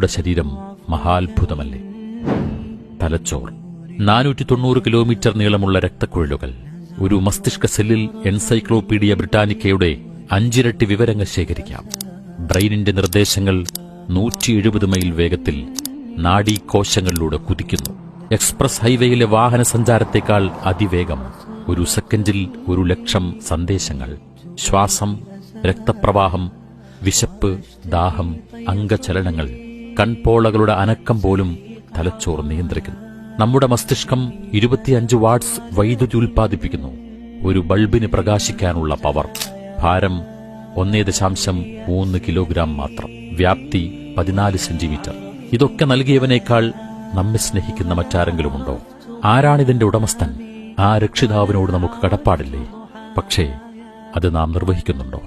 നമ്മുടെ ശരീരം മഹാത്ഭുതമല്ലേ? തലച്ചോർ. നാനൂറ്റി തൊണ്ണൂറ് കിലോമീറ്റർ നീളമുള്ള രക്തക്കുഴലുകൾ ഒരു മസ്തിഷ്ക സെല്ലിൽ എൻസൈക്ലോപീഡിയ ബ്രിട്ടാനിക്കയുടെ അഞ്ചിരട്ടി വിവരങ്ങൾ ശേഖരിക്കാം. ബ്രെയിനിന്റെ നിർദ്ദേശങ്ങൾ നൂറ്റി എഴുപത് മൈൽ വേഗത്തിൽ നാഡീകോശങ്ങളിലൂടെ കുതിക്കുന്നു. എക്സ്പ്രസ് ഹൈവേയിലെ വാഹന സഞ്ചാരത്തേക്കാൾ അതിവേഗം ഒരു സെക്കൻഡിൽ ഒരു ലക്ഷം സന്ദേശങ്ങൾ. ശ്വാസം രക്തപ്രവാഹം വിശപ്പ് ദാഹം അംഗചലനങ്ങൾ കൺപോളകളുടെ അനക്കം പോലും തലച്ചോർ നിയന്ത്രിക്കുന്നു. നമ്മുടെ മസ്തിഷ്കം ഇരുപത്തിയഞ്ച് വാട്ട്സ് വൈദ്യുതി ഉൽപ്പാദിപ്പിക്കുന്നു. ഒരു ബൾബിന് പ്രകാശിക്കാനുള്ള പവർ. ഭാരം ഒന്നേ ദശാംശം മൂന്ന് കിലോഗ്രാം മാത്രം. വ്യാപ്തി പതിനാല് സെന്റിമീറ്റർ. ഇതൊക്കെ നൽകിയവനേക്കാൾ നമ്മെ സ്നേഹിക്കുന്ന മറ്റാരെങ്കിലും മറ്റാരെങ്കിലുമുണ്ടോ? ആരാണിതിന്റെ ഉടമസ്ഥൻ? ആ രക്ഷിതാവിനോട് നമുക്ക് കടപ്പാടില്ലേ? പക്ഷേ അത് നാം നിർവഹിക്കുന്നുണ്ടോ?